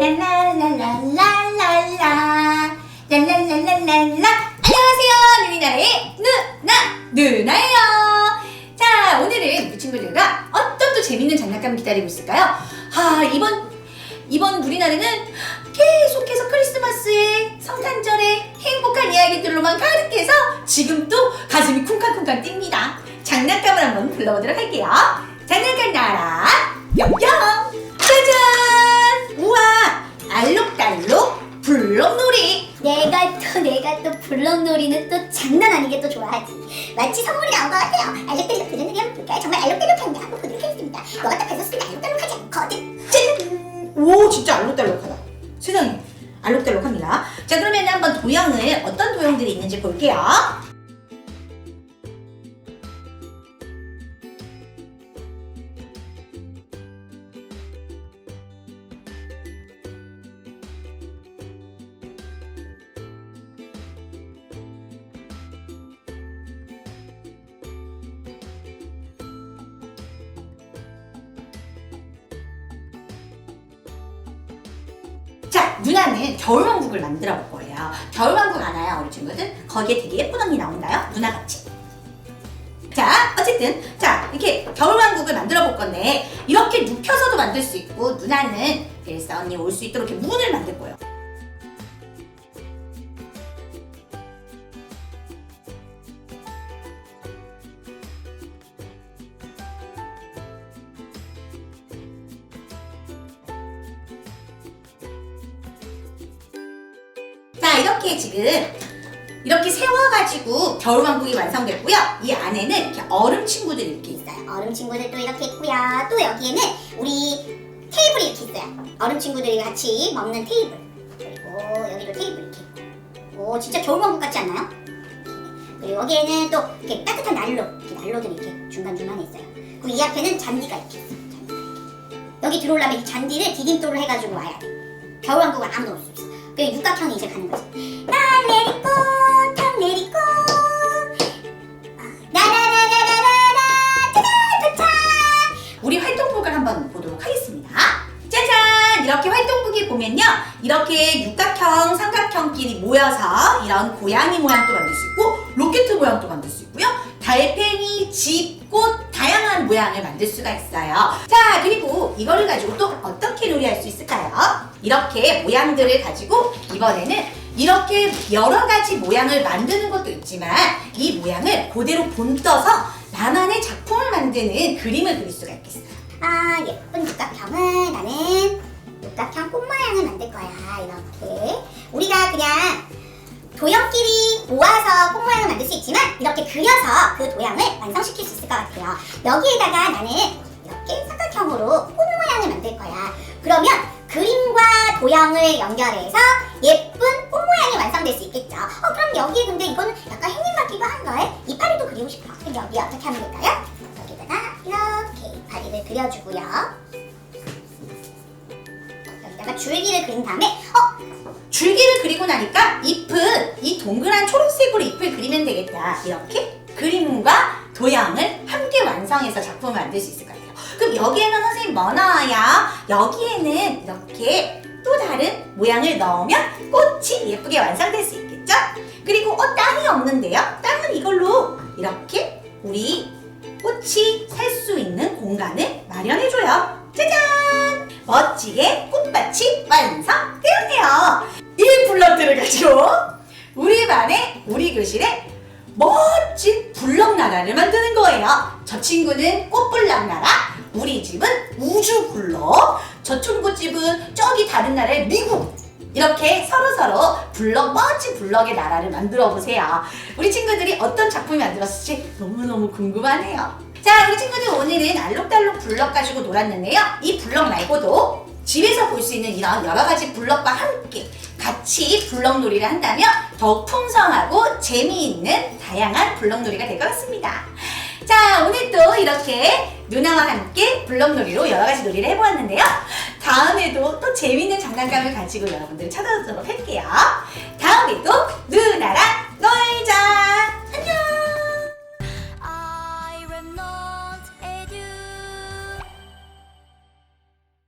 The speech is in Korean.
랄랄랄랄랄랄라. 랄랄랄랄랄라. 안녕하세요. 누리나라의 누나 누나예요. 자 오늘은 우리 친구들과 어떤 또 재밌는 장난감을 기다리고 있을까요? 아 이번 이번 누리나라는 계속해서 크리스마스에 성탄절에 행복한 이야기들로만 가득해서 지금 또 가슴이 쿵쾅쿵쾅 뜁니다. 장난감을 한번 불러보도록 할게요. 장난감 나라 뿅뿅 블록놀이. 내가 또 내가 또 블럭놀이는 또 장난 아니게 또 좋아하지. 마치 선물이 나온 것 같아요. 알록달록 블럭놀이 한번 볼까요? 정말 알록달록한가? 한번 보도록 하겠습니다. 너가 딱 뵀었을 때 알록달록하지 않거든 짠! 오 진짜 알록달록하다. 세상에 알록달록합니다. 자 그러면 한번 도형을 어떤 도형들이 있는지 볼게요 누나는 겨울왕국을 만들어 볼 거예요. 겨울왕국 알아요, 우리 친구들? 거기에 되게 예쁜 언니 나온다요? 누나같이. 자, 어쨌든, 자, 이렇게 겨울왕국을 만들어 볼 건데, 이렇게 눕혀서도 만들 수 있고, 누나는 벨사 언니 올 수 있도록 이렇게 문을 만들 거예요. 이렇게 지금 이렇게 세워가지고 겨울왕국이 완성됐고요. 이 안에는 이렇게 얼음 친구들이 이렇게 있어요. 얼음 친구들 또 이렇게 있고요. 또 여기에는 우리 테이블이 이렇게 있어요. 얼음 친구들이 같이 먹는 테이블. 그리고 여기도 테이블 이렇게 오 진짜 겨울왕국 같지 않나요? 그리고 여기에는 또 이렇게 따뜻한 난로 이렇게 난로들이 이렇게 중간중간에 있어요. 그리고 이 앞에는 잔디가 이렇게 있어요. 잔디가 이렇게. 여기 들어오려면 이 잔디를 디딤돌을 해가지고 와야 돼. 겨울왕국은 아무도 올 수 없어. 그 육각형이 이제 가는 거지 한번 보도록 하겠습니다. 짜잔! 이렇게 활동복에 보면요. 이렇게 육각형, 삼각형끼리 모여서 이런 고양이 모양도 만들 수 있고 로켓 모양도 만들 수 있고요. 달팽이, 집, 꽃 다양한 모양을 만들 수가 있어요. 자, 그리고 이거를 가지고 또 어떻게 놀이할 수 있을까요? 이렇게 모양들을 가지고 이번에는 이렇게 여러 가지 모양을 만드는 것도 있지만 이 모양을 그대로 본떠서 나만의 작품을 만드는 그림을 그릴 수가 있겠어요. 아 예쁜 육각형은 나는 육각형 꽃 모양을 만들 거야 이렇게. 우리가 그냥 도형끼리 모아서 꽃 모양을 만들 수 있지만 이렇게 그려서 그 도형을 완성시킬 수 있을 것 같아요. 여기에다가 나는 이렇게 삼각형으로 꽃 모양을 만들 거야. 그러면 그림과 도형을 연결해서 예쁜 꽃 모양이 완성될 수 있겠죠. 어 그럼 여기에 근데 이거는 약간 햇님 같기도 한걸 이파리도 그리고 싶어. 그럼 여기 어떻게 하면 될까요? 이파리를 그려주고요. 여기다가 줄기를 그린 다음에 어 줄기를 그리고 나니까 잎은 이 동그란 초록색으로 잎을 그리면 되겠다. 이렇게 그림과 도형을 함께 완성해서 작품을 만들 수 있을 것 같아요. 그럼 여기에는 선생님 뭐 넣어요? 여기에는 이렇게 또 다른 모양을 넣으면 꽃이 예쁘게 완성될 수 있겠죠? 그리고 어 땅이 없는데요? 땅은 이걸로 이렇게 우리 공간을 마련해줘요. 짜잔! 멋지게 꽃밭이 완성되었네요. 이 블럭들을 가지고 우리 반에 우리 교실에 멋진 블럭 나라를 만드는 거예요. 저 친구는 꽃블럭 나라, 우리 집은 우주 블럭, 저 친구 집은 저기 다른 나라의 미국. 이렇게 서로 서로 블럭 멋진 블럭의 나라를 만들어 보세요. 우리 친구들이 어떤 작품을 만들었을지 너무너무 궁금하네요. 자, 우리 친구들 오늘은 알록달록 블럭 가지고 놀았는데요. 이 블럭 말고도 집에서 볼 수 있는 이런 여러 가지 블럭과 함께 같이 블럭 놀이를 한다면 더욱 풍성하고 재미있는 다양한 블럭 놀이가 될 것 같습니다. 자, 오늘 또 이렇게 누나와 함께 블럭 놀이로 여러 가지 놀이를 해보았는데요. 다음에도 또 재미있는 장난감을 가지고 여러분들 찾아오도록 할게요. 다음에도 누나랑!